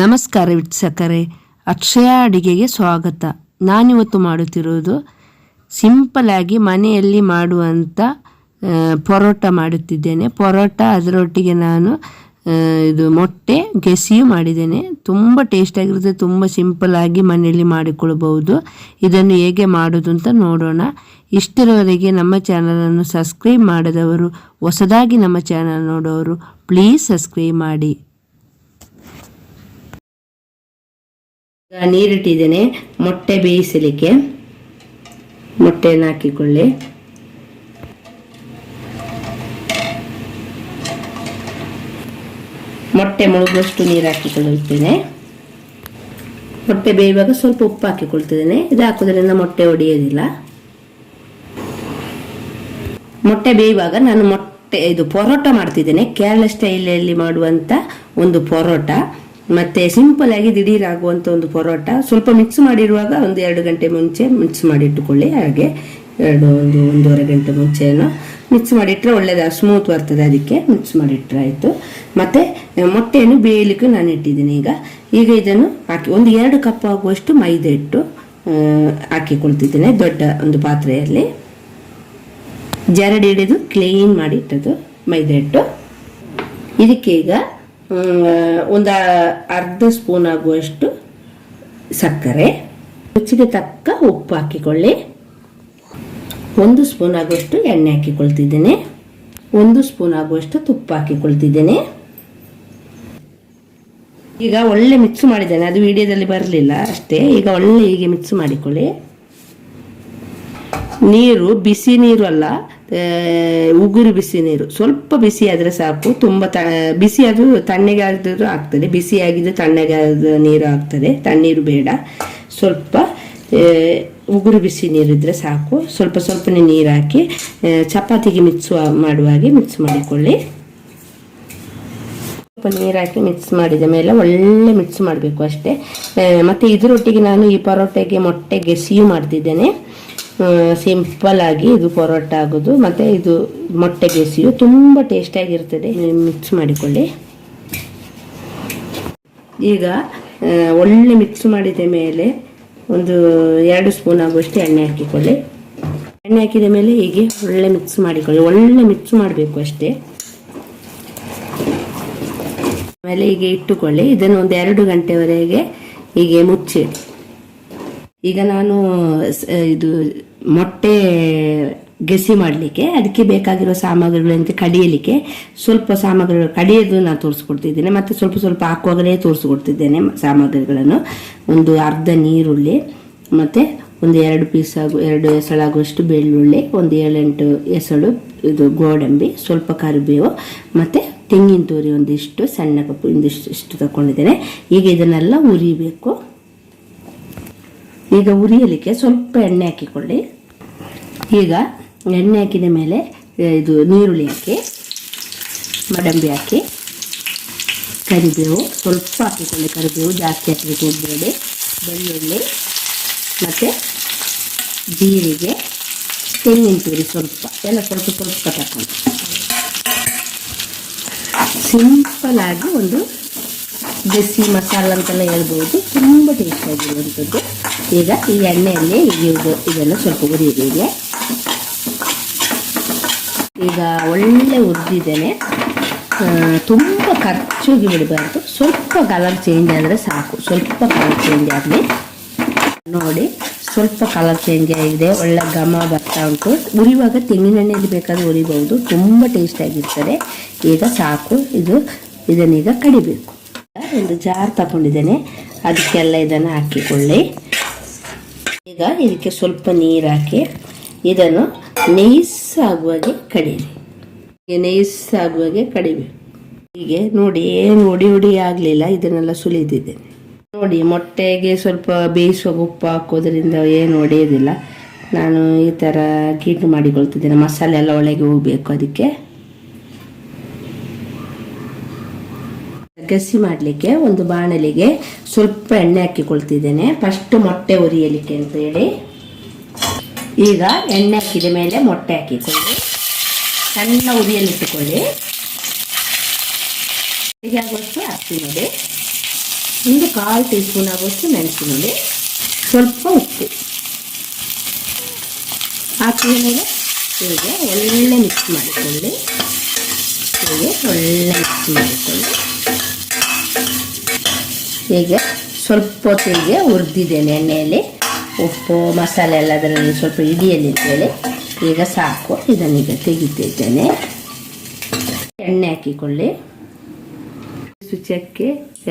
ನಮಸ್ಕಾರ ವೀಕ್ಷಕರೇ, ಅಕ್ಷಯ ಅಡಿಗೆಗೆ ಸ್ವಾಗತ. ನಾನಿವತ್ತು ಮಾಡುತ್ತಿರುವುದು ಸಿಂಪಲ್ ಆಗಿ ಮನೆಯಲ್ಲಿ ಮಾಡುವಂಥ ಪರೋಟ ಮಾಡುತ್ತಿದ್ದೇನೆ. ಪರೋಟ ಅದರೊಟ್ಟಿಗೆ ನಾನು ಇದು ಮೊಟ್ಟೆ ಗೆಸಿಯು ಮಾಡಿದ್ದೇನೆ. ತುಂಬ ಟೇಸ್ಟಾಗಿರುತ್ತೆ ತುಂಬ ಸಿಂಪಲ್ ಆಗಿ ಮನೆಯಲ್ಲಿ ಮಾಡಿಕೊಳ್ಳಬಹುದು ಇದನ್ನು ಹೇಗೆ ಮಾಡೋದು ಅಂತ ನೋಡೋಣ. ಇಷ್ಟರವರೆಗೆ ನಮ್ಮ ಚಾನಲನ್ನು ಸಬ್ಸ್ಕ್ರೈಬ್ ಮಾಡದವರು, ಹೊಸದಾಗಿ ನಮ್ಮ ಚಾನಲ್ ನೋಡೋರು ಪ್ಲೀಸ್ ಸಬ್ಸ್ಕ್ರೈಬ್ ಮಾಡಿ. ನೀರಿಟ್ಟಿದ್ದೇನೆ. ಮೊಟ್ಟೆ ಬೇಯಿಸಲಿಕ್ಕೆ. ಮೊಟ್ಟೆಯನ್ನು ಹಾಕಿಕೊಳ್ಳಿ. ಮೊಟ್ಟೆ ಮುಳುಗುವಷ್ಟು ನೀರು ಹಾಕಿಕೊಳ್ಳುತ್ತೇನೆ. ಮೊಟ್ಟೆ ಬೇಯುವಾಗ ಸ್ವಲ್ಪ ಉಪ್ಪು ಹಾಕಿಕೊಳ್ತಿದ್ದೇನೆ. ಇದು ಹಾಕೋದ್ರಿಂದ ಮೊಟ್ಟೆ ಒಡೆಯೋದಿಲ್ಲ ಮೊಟ್ಟೆ ಬೇಯುವಾಗ ನಾನು ಮೊಟ್ಟೆ, ಇದು ಪರೋಟ ಮಾಡ್ತಿದ್ದೇನೆ. ಕೇರಳ ಸ್ಟೈಲಲ್ಲಿ ಮಾಡುವಂಥ ಒಂದು ಪರೋಟ. ಮತ್ತೆ ಸಿಂಪಲ್ ಆಗಿ ದಿಢೀರ್ ಆಗುವಂಥ ಒಂದು ಪರೋಟ ಸ್ವಲ್ಪ ಮಿಕ್ಸ್ ಮಾಡಿರುವಾಗ ಒಂದು ಎರಡು ಗಂಟೆ ಮುಂಚೆ ಮಿಕ್ಸ್ ಮಾಡಿಟ್ಟುಕೊಳ್ಳಿ. ಹಾಗೆ ಎರಡು ಒಂದು ಒಂದೂವರೆ ಗಂಟೆ ಮುಂಚೆನೋ ಮಿಕ್ಸ್ ಮಾಡಿಟ್ರೆ ಒಳ್ಳೇದು ಸ್ಮೂತ್ ಬರ್ತದೆ ಅದಕ್ಕೆ ಮಿಕ್ಸ್ ಮಾಡಿಟ್ರೆ ಆಯಿತು. ಮತ್ತೆ ಮೊಟ್ಟೆಯನ್ನು ಬೇಯಲಿಕ್ಕೆ ನಾನು ಇಟ್ಟಿದ್ದೀನಿ ಈಗ. ಈಗ ಇದನ್ನು ಹಾಕಿ ಒಂದು ಎರಡು ಕಪ್ ಆಗುವಷ್ಟು ಮೈದಾ ಹಿಟ್ಟು ಆ, ಹಾಕಿಕೊಳ್ತಿದ್ದೇನೆ ದೊಡ್ಡ ಒಂದು ಪಾತ್ರೆಯಲ್ಲಿ. ಜರಡಿ ಹಿಡಿದು ಕ್ಲೀನ್ ಮಾಡಿ ಇಟ್ಟದ್ದು ಮೈದಾ ಹಿಟ್ಟು. ಇದಕ್ಕೆ ಈಗ ಒಂದು ಅರ್ಧ ಸ್ಪೂನ್ ಆಗುವಷ್ಟು ಸಕ್ಕರೆ, ರುಚಿಗೆ ತಕ್ಕ ಉಪ್ಪು ಹಾಕಿಕೊಳ್ಳಿ. ಒಂದು ಸ್ಪೂನ್ ಆಗುವಷ್ಟು ಎಣ್ಣೆ ಹಾಕಿಕೊಳ್ತಿದ್ದೇನೆ. ಒಂದು ಸ್ಪೂನ್ ಆಗುವಷ್ಟು ತುಪ್ಪ ಹಾಕಿಕೊಳ್ತಿದ್ದೇನೆ. ಈಗ ಒಳ್ಳೆ ಮಿಕ್ಸ್ ಮಾಡಿದ್ದೇನೆ, ಅದು ವಿಡಿಯೋದಲ್ಲಿ ಬರಲಿಲ್ಲ ಅಷ್ಟೇ. ಈಗ ಒಳ್ಳೆ ಹೀಗೆ ಮಿಕ್ಸ್ ಮಾಡಿಕೊಳ್ಳಿ. ನೀರು, ಬಿಸಿ ನೀರು ಅಲ್ಲ ಉಗುರು ಬಿಸಿ ನೀರು. ಸ್ವಲ್ಪ ಬಿಸಿ ಆದರೆ ಸಾಕು. ತುಂಬ ತ, ಬಿಸಿ ಅದು ತಣ್ಣಗೆ ಆಗಿದ್ರು ಆಗ್ತದೆ. ಬಿಸಿಯಾಗಿದ್ದು ತಣ್ಣಗಾದ ತಣ್ಣಗೆ ನೀರು ಆಗ್ತದೆ. ತಣ್ಣೀರು ಬೇಡ. ಸ್ವಲ್ಪ ಉಗುರು ಬಿಸಿ ನೀರಿದ್ರೆ ಸಾಕು. ಸ್ವಲ್ಪ ಸ್ವಲ್ಪನೇ ನೀರು ಹಾಕಿ ಚಪಾತಿಗೆ ಮಿಕ್ಸ್ ಮಾಡುವಾಗೆ ಮಿಕ್ಸ್ ಮಾಡಿಕೊಳ್ಳಿ. ಸ್ವಲ್ಪ ನೀರು ಹಾಕಿ ಮಿಕ್ಸ್ ಮಾಡಿದ ಮೇಲೆ ಒಳ್ಳೆ ಮಿಕ್ಸ್ ಮಾಡಬೇಕು ಅಷ್ಟೇ. ಮತ್ತು ಇದರೊಟ್ಟಿಗೆ ನಾನು ಈ ಪರೋಟೆಗೆ ಮೊಟ್ಟೆ ಗೆಸಿಯು ಮಾಡ್ತಿದ್ದೇನೆ. ಸಿಂಪಲ್ ಆಗಿ ಇದು ಪರೋಟ ಆಗೋದು, ಮತ್ತೆ ಇದು ಮೊಟ್ಟೆ ಬೇಸಿಯು ತುಂಬ ಟೇಸ್ಟಿಯಾಗಿರ್ತದೆ ಮಿಕ್ಸ್ ಮಾಡಿಕೊಳ್ಳಿ. ಈಗ ಒಳ್ಳೆ ಮಿಕ್ಸ್ ಮಾಡಿದ ಮೇಲೆ ಒಂದು ಎರಡು ಸ್ಪೂನ್ ಆಗುವಷ್ಟು ಎಣ್ಣೆ ಹಾಕಿಕೊಳ್ಳಿ. ಎಣ್ಣೆ ಹಾಕಿದ ಮೇಲೆ ಹೀಗೆ ಒಳ್ಳೆ ಮಿಕ್ಸ್ ಮಾಡಿಕೊಳ್ಳಿ. ಒಳ್ಳೆ ಮಿಕ್ಸ್ ಮಾಡಬೇಕು ಅಷ್ಟೇ. ಆಮೇಲೆ ಹೀಗೆ ಇಟ್ಟುಕೊಳ್ಳಿ. ಇದನ್ನು ಒಂದು ಎರಡು ಗಂಟೆವರೆಗೆ ಹೀಗೆ ಮುಚ್ಚಿ. ಈಗ ನಾನು ಇದು ಮೊಟ್ಟೆ ಗೆಸಿ ಮಾಡಲಿಕ್ಕೆ ಅದಕ್ಕೆ ಬೇಕಾಗಿರೋ ಸಾಮಗ್ರಿಗಳಂತೆ ಕಡಿಯಲಿಕ್ಕೆ ಸ್ವಲ್ಪ ಸಾಮಗ್ರಿಗಳು ಕಡಿಯೋದು ನಾನು ತೋರಿಸ್ಕೊಡ್ತಿದ್ದೇನೆ. ಮತ್ತು ಸ್ವಲ್ಪ ಸ್ವಲ್ಪ ಹಾಕುವಾಗಲೇ ತೋರಿಸ್ಕೊಡ್ತಿದ್ದೇನೆ ಸಾಮಗ್ರಿಗಳನ್ನು. ಒಂದು ಅರ್ಧ ನೀರುಳ್ಳಿ, ಮತ್ತು ಒಂದು ಎರಡು ಪೀಸ್ ಆಗು, ಎರಡು ಎಸಳಾಗುವಷ್ಟು ಬೆಳ್ಳುಳ್ಳಿ, ಒಂದು ಏಳೆಂಟು ಎಸಳು ಇದು ಗೋಡಂಬಿ, ಸ್ವಲ್ಪ ಕರಿಬೇವು, ಮತ್ತು ತೆಂಗಿನ ತುರಿ ಒಂದಿಷ್ಟು, ಸಣ್ಣ ಕಪ್ಪು ಒಂದಿಷ್ಟು, ಇಷ್ಟು ತಗೊಂಡಿದ್ದೇನೆ ಈಗ ಇದನ್ನೆಲ್ಲ ಉರಿಬೇಕು. ಈಗ ಉರಿಯಲಿಕ್ಕೆ ಸ್ವಲ್ಪ ಎಣ್ಣೆ ಹಾಕಿಕೊಳ್ಳಿ. ಈಗ ಎಣ್ಣೆ ಹಾಕಿದ ಮೇಲೆ ಇದು ನೀರುಳ್ಳಿ ಹಾಕಿ, ಮಡಂಬಿ ಹಾಕಿ, ಕರಿಬೇವು, ಸ್ವಲ್ಪ ಹಾಕಿಕೊಳ್ಳಿ. ಕರಿಬೇವು ಜಾಸ್ತಿ ಹಾಕಲಿಕ್ಕೆ ಬೆಳ್ಳುಳ್ಳಿ ಮತ್ತು ಜೀರಿಗೆ, ತೆಂಗಿನ ತುರಿ ಸ್ವಲ್ಪ. ಎಲ್ಲ ಸ್ವಲ್ಪ ಸ್ವಲ್ಪ ಸಿಂಪಲ್ ಆಗಿ ಒಂದು ಬಿಸಿ ಮಸಾಲ ಅಂತೆಲ್ಲ ಹೇಳ್ಬೋದು. ತುಂಬ ಟೇಸ್ಟ್ ಆಗಿರುವಂಥದ್ದು. ಈಗ ಈ ಎಣ್ಣೆಯಲ್ಲಿ ಇದು ಇದೆಲ್ಲ ಸ್ವಲ್ಪ ಉರಿಯಿದೆ ಈಗ ಒಳ್ಳೆ ಉರಿದಿದ್ದೇನೆ ತುಂಬ ಖರ್ಚಾಗಿ ಬಿಡಬಾರ್ದು ಸ್ವಲ್ಪ ಕಲರ್ ಚೇಂಜ್ ಆದರೆ ಸಾಕು. ಸ್ವಲ್ಪ ಕಲರ್ ಚೇಂಜ್ ಆಗಲಿ ನೋಡಿ, ಸ್ವಲ್ಪ ಕಲರ್ ಚೇಂಜ್ ಆಗಿದೆ, ಒಳ್ಳೆ ಘಮ ಬರ್ತಾ ಉಂಟು. ಉರಿಯುವಾಗ ತೆಂಗಿನೆಣ್ಣೆಯಲ್ಲಿ ಬೇಕಾದ್ರೆ ಉರಿಬಹುದು ತುಂಬ ಟೇಸ್ಟ್ ಆಗಿರ್ತದೆ. ಈಗ ಸಾಕು. ಇದು, ಇದನ್ನೀಗ ಕಡಿಬೇಕು. ಒಂದು ಜಾರ್ ತಗೊಂಡಿದ್ದೇನೆ. ಅದಕ್ಕೆಲ್ಲ ಇದನ್ನು ಹಾಕಿಕೊಳ್ಳಿ. ಈಗ ಇದಕ್ಕೆ ಸ್ವಲ್ಪ ನೀರು ಹಾಕಿ ಇದನ್ನು ನೈಸ್ ಆಗುವಾಗೆ ಕಡೀರಿ ನೈಸ್ ಆಗುವಾಗೆ ಕಡಿಬೇಕು. ಹೀಗೆ ನೋಡಿ, ಏನು ಒಡಿ ಒಡಿ ಆಗಲಿಲ್ಲ, ಇದನ್ನೆಲ್ಲ ಸುಲಿದಿದ್ದೇನೆ ನೋಡಿ, ಮೊಟ್ಟೆಗೆ ಸ್ವಲ್ಪ ಬೇಯಿಸುವ ಉಪ್ಪು ಹಾಕೋದ್ರಿಂದ ಏನು ಒಡೆಯೋದಿಲ್ಲ ನಾನು ಈ ಥರ ಗೀಟು ಮಾಡಿಕೊಳ್ತಿದ್ದೇನೆ. ಮಸಾಲೆ ಎಲ್ಲ ಒಳಗೆ ಹೋಗಬೇಕು ಅದಕ್ಕೆ. ಗಸಿ ಮಾಡಲಿಕ್ಕೆ ಒಂದು ಬಾಣಲಿಗೆ ಸ್ವಲ್ಪ ಎಣ್ಣೆ ಹಾಕಿಕೊಳ್ತಿದ್ದೇನೆ. ಫಸ್ಟ್ ಮೊಟ್ಟೆ ಉರಿಯಲಿಕ್ಕೆ ಅಂತ ಹೇಳಿ. ಈಗ ಎಣ್ಣೆ ಹಾಕಿದ ಮೇಲೆ ಮೊಟ್ಟೆ ಹಾಕಿಕೊಳ್ಳಿ. ಸಣ್ಣ ಉರಿಯಲ್ಲಿಟ್ಟುಕೊಳ್ಳಿ ಹೀಗೆ ಆಗುವಷ್ಟು ಹಾಕಿ ನೋಡಿ. ಒಂದು ಕಾಲು ಟೀ ಸ್ಪೂನ್ ಆಗೋಷ್ಟು ನೆನೆಸಿ ನೋಡಿ. ಸ್ವಲ್ಪ ಉಪ್ಪು. ಹಾಕಿದ ಮೇಲೆ ಹೀಗೆ ಒಳ್ಳೆ ಮಿಕ್ಸ್ ಮಾಡಿಕೊಳ್ಳಿ. ಹೀಗೆ ಒಳ್ಳೆ ಮಿಕ್ಸ್ ಮಾಡಿಕೊಳ್ಳಿ. ಹೀಗೆ ಸ್ವಲ್ಪ ಹೊತ್ತಿಗೆ ಹುರಿದಿದ್ದೇನೆ ಎಣ್ಣೆಯಲ್ಲಿ. ಉಪ್ಪು, ಮಸಾಲೆ ಎಲ್ಲ ಅದರಲ್ಲಿ ಸ್ವಲ್ಪ ಇಡಿಯಲ್ಲಿ ಅಂತೇಳಿ ಈಗ ಸಾಕು. ಇದನ್ನೀಗ ತೆಗಿತಿದ್ದೇನೆ. ಎಣ್ಣೆ ಹಾಕಿಕೊಳ್ಳಿ. ಚಕ್ಕೆ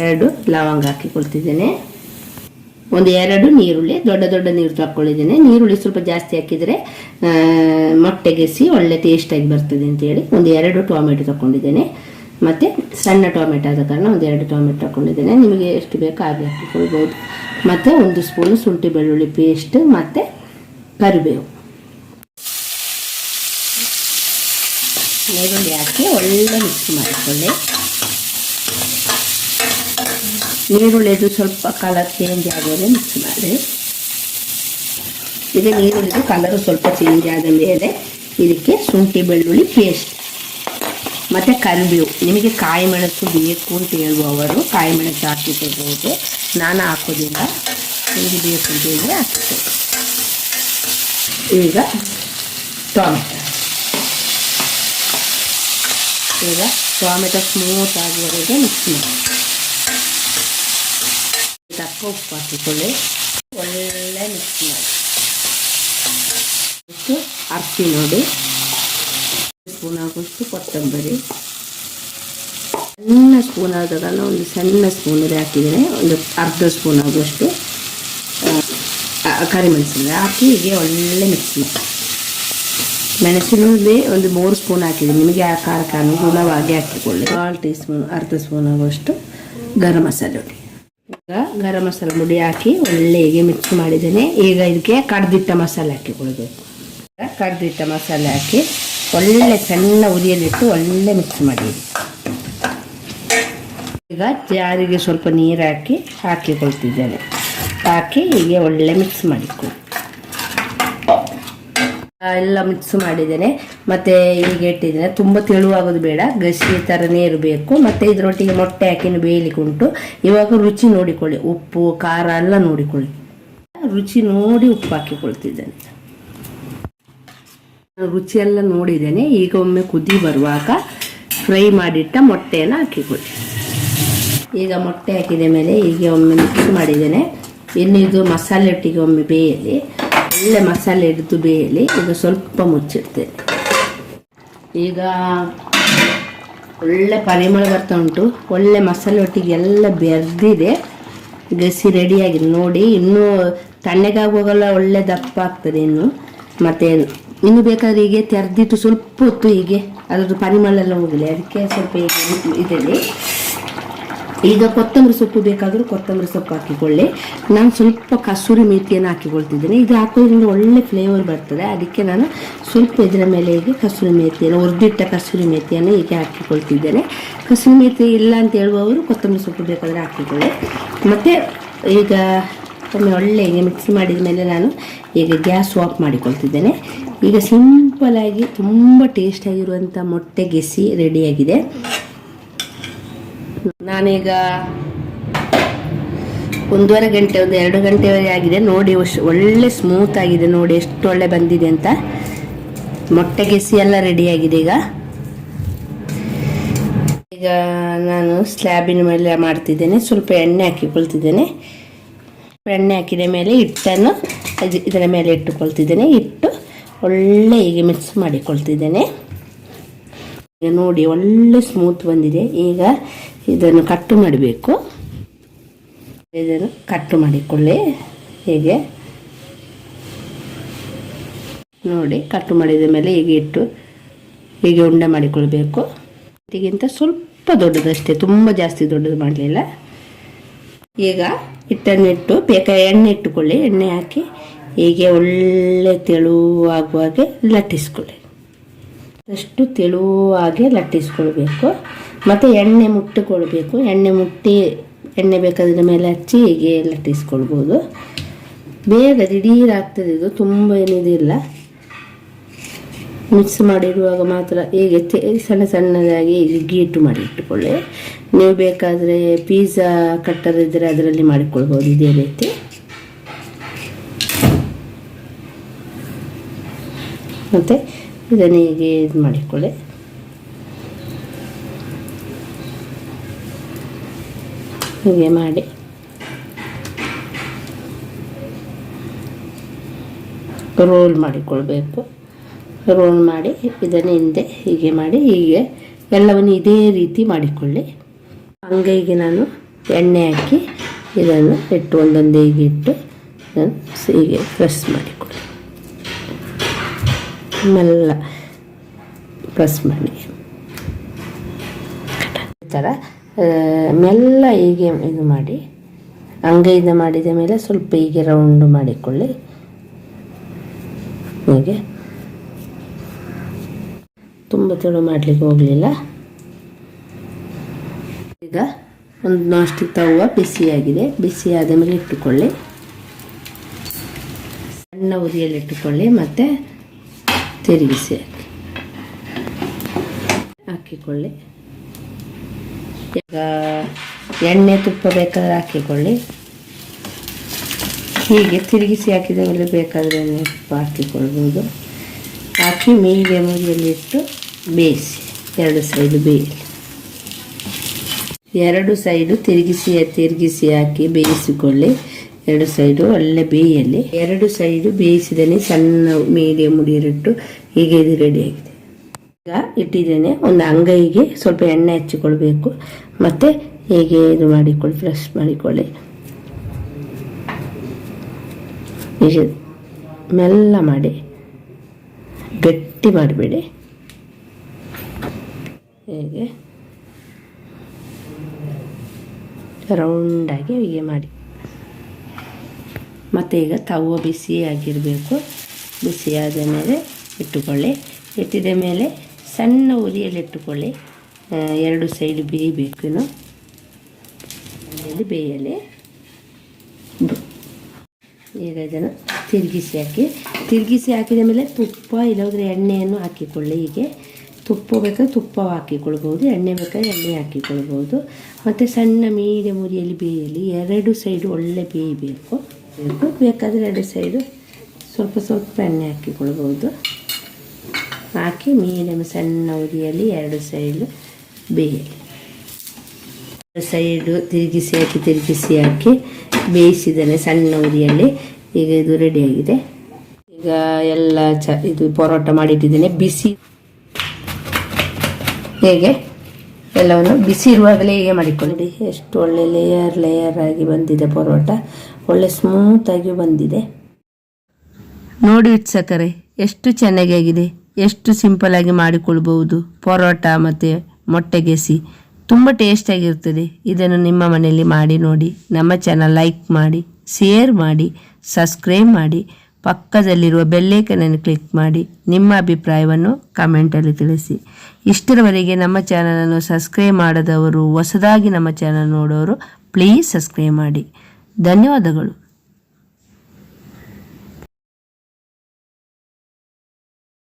ಎರಡು ಲವಂಗ ಹಾಕಿಕೊಳ್ತಿದ್ದೇನೆ. ಒಂದು ಎರಡು ನೀರುಳ್ಳಿ, ದೊಡ್ಡ ದೊಡ್ಡ ನೀರು ತಕ್ಕೊಂಡಿದ್ದೇನೆ ನೀರುಳ್ಳಿ ಸ್ವಲ್ಪ ಜಾಸ್ತಿ ಹಾಕಿದರೆ ಮೊಟ್ಟೆಗೆಸಿ ಒಳ್ಳೆ ಟೇಸ್ಟಾಗಿ ಬರ್ತದೆ ಅಂತೇಳಿ ಒಂದು ಎರಡು ಟೊಮೆಟೊ ತಗೊಂಡಿದ್ದೇನೆ ಮತ್ತು ಸಣ್ಣ ಟೊಮೆಟೊ ಆದ ಕಾರಣ ಒಂದು ಎರಡು ಟೊಮೆಟೊ ಹಾಕೊಂಡಿದ್ದೇನೆ ನಿಮಗೆ ಎಷ್ಟು ಬೇಕೋ ಹಾಗೆ ಹಾಕಿಕೊಳ್ಬೋದು. ಮತ್ತು ಒಂದು ಸ್ಪೂನು ಶುಂಠಿ ಬೆಳ್ಳುಳ್ಳಿ ಪೇಸ್ಟ್ ಮತ್ತು ಕರಿಬೇವು. ಈರುಳ್ಳಿ ಹಾಕಿ ಒಳ್ಳೆ ಮಿಕ್ಸ್ ಮಾಡಿಕೊಳ್ಳಿ. ನೀರುಳ್ಳಿದು ಸ್ವಲ್ಪ ಕಲರ್ ಚೇಂಜ್ ಆಗೋದೇ ಮಿಕ್ಸ್ ಮಾಡಿ. ಇದು ನೀರುಳ್ಳಿದು ಕಲರು ಸ್ವಲ್ಪ ಚೇಂಜ್ ಆದ ಮೇಲೆ ಇದಕ್ಕೆ ಶುಂಠಿ ಬೆಳ್ಳುಳ್ಳಿ ಪೇಸ್ಟ್ ಮತ್ತು ಕರಿಬೇವು. ನಿಮಗೆ ಕಾಯಿ ಮೆಣಸು ಬೇಕು ಅಂತ ಹೇಳುವವರು ಕಾಯಿ ಮೆಣಸು ಹಾಕಿಕೊಳ್ಬೋದು ನಾನು ಹಾಕೋದಿಲ್ಲ. ನಿಮಗೆ ಬೇಕು ಅಂತ ಹೇಳಿ ಈಗ ಟೊಮೆಟೊ. ಈಗ ಟೊಮೆಟೊ ಸ್ಮೂತ್ ಆಗಿರೋದು ಮಿಕ್ಸ್ ಮಾಡಿ. ತಕ್ಕ ಉಪ್ಪು ಹಾಕಿಕೊಳ್ಳಿ. ಒಳ್ಳೆ ಮಿಕ್ಸ್ ಮಾಡಿ. ಅಕ್ಕಿ ನೋಡಿ ಕೊತ್ತಂಬರಿ. ಸಣ್ಣ ಸ್ಪೂನ್ ಆದಾಗಲ್ಲ ಒಂದು ಸಣ್ಣ ಸ್ಪೂನಲ್ಲಿ ಹಾಕಿದ್ದೀನಿ. ಒಂದು ಅರ್ಧ ಸ್ಪೂನ್ ಆಗುವಷ್ಟು ಕರಿ ಕರಿಮೆಣಸಿನ ಹಾಕಿ ಹೀಗೆ ಒಳ್ಳೆ ಮಿಕ್ಸ್ ಮಾಡಿ. ಮೆಣಸಿನಲ್ಲಿ ಒಂದು ಮೂರು ಸ್ಪೂನ್ ಹಾಕಿದ್ದೀನಿ. ನಿಮಗೆ ಆ ಖಾರಕ್ಕೆ ಅನುಗುಣವಾಗಿ ಹಾಕಿಕೊಳ್ಳಿ. ಕಾಲು ಟೀ ಸ್ಪೂನ್ ಅರ್ಧ ಸ್ಪೂನ್ ಆಗುವಷ್ಟು ಗರಂ ಮಸಾಲೆ ಹುಡಿ ಈಗ ಗರಂ ಮಸಾಲೆ ಪುಡಿ ಹಾಕಿ ಒಳ್ಳೆ ಹೀಗೆ ಮಿಕ್ಸ್ ಮಾಡಿದ್ದೇನೆ. ಈಗ ಇದಕ್ಕೆ ಕಡ್ದಿಟ್ಟ ಮಸಾಲೆ ಹಾಕಿಕೊಳ್ಬೇಕು ಕಡ್ದಿಟ್ಟ ಮಸಾಲೆ ಹಾಕಿ ಒಳ್ಳೆ ಸಣ್ಣ ಉರಿಯಲ್ಲಿಟ್ಟು ಒಳ್ಳೆ ಮಿಕ್ಸ್ ಮಾಡಿ. ಈಗ ಜಾರಿಗೆ ಸ್ವಲ್ಪ ನೀರು ಹಾಕಿ, ಹಾಕಿಕೊಳ್ತಿದ್ದೇನೆ. ಹಾಕಿ ಹೀಗೆ ಒಳ್ಳೆ ಮಿಕ್ಸ್ ಮಾಡಿಕೊ. ಎಲ್ಲ ಮಿಕ್ಸ್ ಮಾಡಿದ್ದೇನೆ. ಮತ್ತೆ ಈಗ ಇಟ್ಟಿದ್ದೇನೆ. ತುಂಬ ತೆಳುವಾಗೋದು ಬೇಡ. ಗಸಿ ಥರನೇ ಇರಬೇಕು. ಮತ್ತೆ ಇದರೊಟ್ಟಿಗೆ ಮೊಟ್ಟೆ ಹಾಕಿನ ಬೇಯಲಿಕ್ಕೆ ಉಂಟು. ಇವಾಗ ರುಚಿ ನೋಡಿಕೊಳ್ಳಿ. ಉಪ್ಪು, ಖಾರ ಎಲ್ಲ ನೋಡಿಕೊಳ್ಳಿ. ರುಚಿ ನೋಡಿ ಉಪ್ಪು ಹಾಕಿಕೊಳ್ತಿದ್ದೇನೆ. ರುಚಿ ಎಲ್ಲ ನೋಡಿದ್ದೇನೆ. ಈಗ ಒಮ್ಮೆ ಕುದಿ ಬರುವಾಗ ಫ್ರೈ ಮಾಡಿಟ್ಟ ಮೊಟ್ಟೆಯನ್ನು ಹಾಕಿಕೊಳ್ಳಿ ಈಗ ಮೊಟ್ಟೆ ಹಾಕಿದ ಮೇಲೆ ಈಗ ಒಮ್ಮೆ ಮಿಕ್ಸ್ ಮಾಡಿದ್ದೇನೆ. ಇನ್ನು ಇದು ಮಸಾಲೆ ಒಟ್ಟಿಗೆ ಒಮ್ಮೆ ಬೇಯಲಿ. ಒಳ್ಳೆ ಮಸಾಲೆ ಹಿಡಿದು ಬೇಯಲಿ. ಈಗ ಸ್ವಲ್ಪ ಮುಚ್ಚಿಡ್ತೇನೆ. ಈಗ ಒಳ್ಳೆ ಪರಿಮಳ ಬರ್ತಾ ಉಂಟು. ಒಳ್ಳೆ ಮಸಾಲೆ ಒಟ್ಟಿಗೆ ಎಲ್ಲ ಬೆರೆದಿದೆ. ಗಸಿ ರೆಡಿಯಾಗಿದೆ ನೋಡಿ, ಇನ್ನೂ ತಣ್ಣಗಾಗುವಾಗೆಲ್ಲ ಒಳ್ಳೆ ದಪ್ಪ ಆಗ್ತದೆ ಇನ್ನು. ಮತ್ತು ಇನ್ನು ಬೇಕಾದ್ರೆ ಹೀಗೆ ತೆರೆದಿಟ್ಟು ಸ್ವಲ್ಪ ಹೊತ್ತು ಹೀಗೆ ಅದರದ್ದು ಪರಿಮಳ ಎಲ್ಲ ಹೋಗಲಿ ಅದಕ್ಕೆ ಸ್ವಲ್ಪ ಹೀಗೆ ಇದರಲ್ಲಿ ಈಗ ಕೊತ್ತಂಬರಿ ಸೊಪ್ಪು ಬೇಕಾದರೂ ಕೊತ್ತಂಬರಿ ಸೊಪ್ಪು ಹಾಕಿಕೊಳ್ಳಿ. ನಾನು ಸ್ವಲ್ಪ ಕಸೂರಿ ಮೇಥಿಯನ್ನು ಹಾಕಿಕೊಳ್ತಿದ್ದೇನೆ. ಇದು ಹಾಕೋದ್ರಿಂದ ಒಳ್ಳೆ ಫ್ಲೇವರ್ ಬರ್ತದೆ. ಅದಕ್ಕೆ ನಾನು ಸ್ವಲ್ಪ ಇದರ ಮೇಲೆ ಹೀಗೆ ಕಸೂರಿ ಮೇಥಿಯನ್ನು ಹುರಿದಿಟ್ಟ ಕಸೂರಿ ಮೇಥಿಯನ್ನು ಹೀಗೆ ಹಾಕಿಕೊಳ್ತಿದ್ದೇನೆ. ಕಸೂರಿ ಮೇಥಿ ಇಲ್ಲ ಅಂತ ಹೇಳುವವರು ಕೊತ್ತಂಬರಿ ಸೊಪ್ಪು ಬೇಕಾದರೆ ಹಾಕಿಕೊಳ್ಳಿ. ಮತ್ತು ಈಗ ಒಮ್ಮೆ ಒಳ್ಳೆ ಹೀಗೆ ಮಿಕ್ಸ್ ಮಾಡಿದ ಮೇಲೆ ನಾನು ಈಗ ಗ್ಯಾಸ್ ಆಫ್ ಮಾಡಿಕೊಳ್ತಿದ್ದೇನೆ. ಈಗ ಸಿಂಪಲಾಗಿ ತುಂಬ ಟೇಸ್ಟಾಗಿರುವಂಥ ಮೊಟ್ಟೆ ಗೆಸಿ ರೆಡಿಯಾಗಿದೆ ನಾನೀಗ ಒಂದೂವರೆ ಗಂಟೆ, ಒಂದು ಎರಡು ಗಂಟೆವರೆಗೆ ಆಗಿದೆ. ನೋಡಿ ಒಳ್ಳೆ ಸ್ಮೂತ್ ಆಗಿದೆ. ನೋಡಿ, ಎಷ್ಟು ಒಳ್ಳೆ ಬಂದಿದೆ ಅಂತ. ಮೊಟ್ಟೆ ಗೆಸಿ ಎಲ್ಲ ರೆಡಿಯಾಗಿದೆ ಈಗ. ಈಗ ನಾನು ಸ್ಲ್ಯಾಬಿನ ಮೇಲೆ ಮಾಡ್ತಿದ್ದೇನೆ. ಸ್ವಲ್ಪ ಎಣ್ಣೆ ಹಾಕಿಕೊಳ್ತಿದ್ದೇನೆ ಎಣ್ಣೆ ಹಾಕಿದ ಮೇಲೆ ಹಿಟ್ಟನ್ನು ಇದರ ಮೇಲೆ ಇಟ್ಟುಕೊಳ್ತಿದ್ದೇನೆ. ಇಟ್ಟು ಒಳ್ಳೆ ಹೀಗೆ ಮಿಕ್ಸ್ ಮಾಡಿಕೊಳ್ತಿದ್ದೇನೆ. ಈಗ ನೋಡಿ, ಒಳ್ಳೆ ಸ್ಮೂತ್ ಬಂದಿದೆ. ಈಗ ಇದನ್ನು ಕಟ್ಟು ಮಾಡಬೇಕು. ಇದನ್ನು ಕಟ್ಟು ಮಾಡಿಕೊಳ್ಳಿ. ಹೀಗೆ. ನೋಡಿ ಕಟ್ಟು ಮಾಡಿದ ಮೇಲೆ ಹೀಗೆ ಇಟ್ಟು ಹೀಗೆ ಉಂಡೆ ಮಾಡಿಕೊಳ್ಬೇಕು. ಇದಕ್ಕಿಂತ ಸ್ವಲ್ಪ ದೊಡ್ಡದಷ್ಟೇ ತುಂಬ ಜಾಸ್ತಿ ದೊಡ್ಡದು ಮಾಡಲಿಲ್ಲ. ಈಗ ಹಿಟ್ಟನ್ನು ಇಟ್ಟು ಬೇಕಾ ಎಣ್ಣೆ ಇಟ್ಟುಕೊಳ್ಳಿ. ಎಣ್ಣೆ ಹಾಕಿ ಹೀಗೆ ಒಳ್ಳೆ ತೆಳುವಾಗುವಾಗೆ ಲಟ್ಟಿಸ್ಕೊಳ್ಳಿ. ಅಷ್ಟು ತೆಳುವಾಗೆ ಲಟ್ಟಿಸ್ಕೊಳ್ಬೇಕು. ಮತ್ತು ಎಣ್ಣೆ ಮುಟ್ಟಿಕೊಳ್ಬೇಕು. ಎಣ್ಣೆ ಮುಟ್ಟಿ ಎಣ್ಣೆ ಬೇಕಾದ್ರ ಮೇಲೆ ಹಚ್ಚಿ ಹೀಗೆ ಲಟ್ಟಿಸ್ಕೊಳ್ಬೋದು. ಬೇಗ ದಿಢೀರಾಗ್ತದೆ ಇದು, ತುಂಬ ಏನಿದಿಲ್ಲ. ಮಿಕ್ಸ್ ಮಾಡಿಡುವಾಗ ಮಾತ್ರ ಹೀಗೆ ಸಣ್ಣ ಸಣ್ಣದಾಗಿ ಗೀಟು ಮಾಡಿ ಇಟ್ಟುಕೊಳ್ಳಿ. ನೀವು ಬೇಕಾದರೆ ಪೀಝಾ ಕಟ್ಟರ್ ಇದ್ದರೆ ಅದರಲ್ಲಿ ಮಾಡಿಕೊಳ್ಬೋದು ಇದೇ ರೀತಿ. ಮತ್ತು ಇದನ್ನು ಹೀಗೆ ಇದು ಮಾಡಿಕೊಳ್ಳಿ. ಹೀಗೆ ಮಾಡಿ. ರೋಲ್ ಮಾಡಿಕೊಳ್ಬೇಕು. ರೋಲ್ ಮಾಡಿ ಇದನ್ನು ಹಿಂದೆ ಹೀಗೆ ಮಾಡಿ, ಹೀಗೆ ಎಲ್ಲವನ್ನು ಇದೇ ರೀತಿ ಮಾಡಿಕೊಳ್ಳಿ. ಅಂಗೈಗೆ ನಾನು ಎಣ್ಣೆ ಹಾಕಿ ಇದನ್ನು ಇಟ್ಟು ಒಂದೊಂದು ಹೀಗೆ ಇಟ್ಟು ಹೀಗೆ ಪ್ರೆಸ್ ಮಾಡಿಕೊಳ್ಳಿ. ಮೆಲ್ಲ ಪ್ರೆಸ್ ಮಾಡಿ ಈ ಥರ ಮೆಲ್ಲ ಹೀಗೆ ಇದು ಮಾಡಿ, ಅಂಗೈಯಿಂದ ಮಾಡಿದ ಮೇಲೆ ಸ್ವಲ್ಪ ಹೀಗೆ ರೌಂಡ್ ಮಾಡಿಕೊಳ್ಳಿ. ಹೀಗೆ. ತುಂಬ ತೆಳು ಮಾಡಲಿಕ್ಕೆ ಹೋಗಲಿಲ್ಲ. ಈಗ ಒಂದು ನಾಸ್ಟಿಕ್ ತವ ಬಿಸಿಯಾಗಿದೆ. ಬಿಸಿ ಆದ ಮೇಲೆ ಇಟ್ಟುಕೊಳ್ಳಿ. ಸಣ್ಣ ಉರಿಯಲ್ಲಿ ಇಟ್ಟುಕೊಳ್ಳಿ. ಮತ್ತು ತಿರುಗಿಸಿ ಹಾಕಿಕೊಳ್ಳಿ. ಈಗ ಎಣ್ಣೆ ತುಪ್ಪ ಬೇಕಾದ್ರೆ ಹಾಕಿಕೊಳ್ಳಿ. ಹೀಗೆ ತಿರುಗಿಸಿ ಹಾಕಿದ ಮೇಲೆ ಬೇಕಾದರೆ ಎಣ್ಣೆ ತುಪ್ಪ ಹಾಕಿಕೊಳ್ಬೋದು. ಹಾಕಿ ಮೀಡಿಯಮ್ ಇಟ್ಟು ಬೇಯಿಸಿ. ಎರಡು ಸೈಡು ಬೇಯಿಸಿ. ಎರಡು ಸೈಡು ತಿರುಗಿಸಿ ತಿರುಗಿಸಿ ಹಾಕಿ ಬೇಯಿಸಿಕೊಳ್ಳಿ. ಎರಡು ಸೈಡು ಒಳ್ಳೆ ಬೇಯಲ್ಲಿ, ಎರಡು ಸೈಡು ಬೇಯಿಸಿದ್ದೇನೆ ಸಣ್ಣ ಮೀಡಿಯಂ ಉರಿಯಲ್ಲಿಟ್ಟು ಹೀಗೆ ಇದು ರೆಡಿ ಆಗಿದೆ. ಈಗ ಇಟ್ಟಿದ್ದೇನೆ, ಒಂದು ಅಂಗೈಗೆ ಸ್ವಲ್ಪ ಎಣ್ಣೆ ಹಚ್ಚಿಕೊಳ್ಬೇಕು. ಮತ್ತು ಹೀಗೆ ಇದು ಮಾಡಿಕೊಳ್ಳಿ ಫ್ರೆಶ್ ಮಾಡಿಕೊಳ್ಳಿ. ಹೀಗೆ ಮೆಲ್ಲ ಮಾಡಿ, ಗಟ್ಟಿ ಮಾಡಬೇಡಿ. ಹೀಗೆ ರೌಂಡಾಗಿ ಹೀಗೆ ಮಾಡಿ. ಮತ್ತು ಈಗ ತವ ಬಿಸಿ ಆಗಿರಬೇಕು ಬಿಸಿ ಆದ ಮೇಲೆ ಇಟ್ಟುಕೊಳ್ಳಿ. ಇಟ್ಟಿದ ಮೇಲೆ ಸಣ್ಣ ಉರಿಯಲ್ಲಿ ಇಟ್ಟುಕೊಳ್ಳಿ. ಎರಡು ಸೈಡ್ ಬೇಯಬೇಕು ಇನ್ನು. ಬೇಯಲಿ. ಈಗ ಇದನ್ನು ತಿರುಗಿಸಿ ಹಾಕಿ. ತಿರುಗಿಸಿ ಹಾಕಿದ ಮೇಲೆ ತುಪ್ಪ ಇಲ್ಲದ್ರೆ ಎಣ್ಣೆಯನ್ನು ಹಾಕಿಕೊಳ್ಳಿ ಹೀಗೆ. ತುಪ್ಪ ಬೇಕಾದ್ರೆ ತುಪ್ಪ ಹಾಕಿಕೊಳ್ಬೋದು. ಎಣ್ಣೆ ಬೇಕಾದ್ರೆ ಎಣ್ಣೆ ಹಾಕಿಕೊಳ್ಬೋದು. ಮತ್ತು ಸಣ್ಣ ಮೀಡಿಯಮ್ ಉರಿಯಲ್ಲಿ ಬೇಯಲಿ. ಎರಡು ಸೈಡು ಒಳ್ಳೆ ಬೇಯಬೇಕು. ಬೇಕು ಬೇಕಾದರೆ ಎರಡು ಸೈಡು ಸ್ವಲ್ಪ ಸ್ವಲ್ಪ ಎಣ್ಣೆ ಹಾಕಿಕೊಳ್ಬೋದು ಹಾಕಿ ಮೀಡಿಯಮ್ ಸಣ್ಣ ಉರಿಯಲ್ಲಿ ಎರಡು ಸೈಡು ಬೇಯಲಿ ಸೈಡು ತಿರುಗಿಸಿ ಹಾಕಿ ತಿರುಗಿಸಿ ಹಾಕಿ ಬೇಯಿಸಿದ್ದೇನೆ ಸಣ್ಣ ಉರಿಯಲ್ಲಿ. ಈಗ ಇದು ರೆಡಿಯಾಗಿದೆ ಈಗ ಎಲ್ಲ ಚ ಇದು ಪರೋಟ ಮಾಡಿಟ್ಟಿದ್ದೇನೆ. ಬಿಸಿ ಹೇಗೆ? ಎಲ್ಲವನ್ನು ಬಿಸಿ ಇರುವಾಗಲೇ ಹೀಗೆ ಮಾಡಿಕೊಳ್ಳಿ. ಎಷ್ಟು ಒಳ್ಳೆ ಲೇಯರ್ ಲೇಯರ್ ಆಗಿ ಬಂದಿದೆ ಪರೋಟ. ಒಳ್ಳೆ ಸ್ಮೂತಾಗಿ ಬಂದಿದೆ. ನೋಡಿ ವೀಕ್ಷಕರೇ, ಎಷ್ಟು ಚೆನ್ನಾಗಿದೆ ಎಷ್ಟು ಸಿಂಪಲ್ ಆಗಿ ಮಾಡಿಕೊಳ್ಬಹುದು. ಪರೋಟ ಮತ್ತು ಮೊಟ್ಟೆಗೆಸಿ ತುಂಬ ಟೇಸ್ಟಾಗಿರ್ತದೆ ಇದನ್ನು ನಿಮ್ಮ ಮನೆಯಲ್ಲಿ ಮಾಡಿ ನೋಡಿ, ನಮ್ಮ ಚಾನಲ್ ಲೈಕ್ ಮಾಡಿ ಶೇರ್ ಮಾಡಿ ಸಬ್ಸ್ಕ್ರೈಬ್ ಮಾಡಿ, ಪಕ್ಕದಲ್ಲಿರುವ ಬೆಲ್ಲೈಕನನ್ನು ಕ್ಲಿಕ್ ಮಾಡಿ, ನಿಮ್ಮ ಅಭಿಪ್ರಾಯವನ್ನು ಕಮೆಂಟಲ್ಲಿ ತಿಳಿಸಿ. ಇಷ್ಟರವರೆಗೆ ನಮ್ಮ ಚಾನಲನ್ನು ಸಬ್ಸ್ಕ್ರೈಬ್ ಮಾಡದವರು, ಹೊಸದಾಗಿ ನಮ್ಮ ಚಾನಲ್ ನೋಡೋರು ಪ್ಲೀಸ್ ಸಬ್ಸ್ಕ್ರೈಬ್ ಮಾಡಿ. ಧನ್ಯವಾದಗಳು.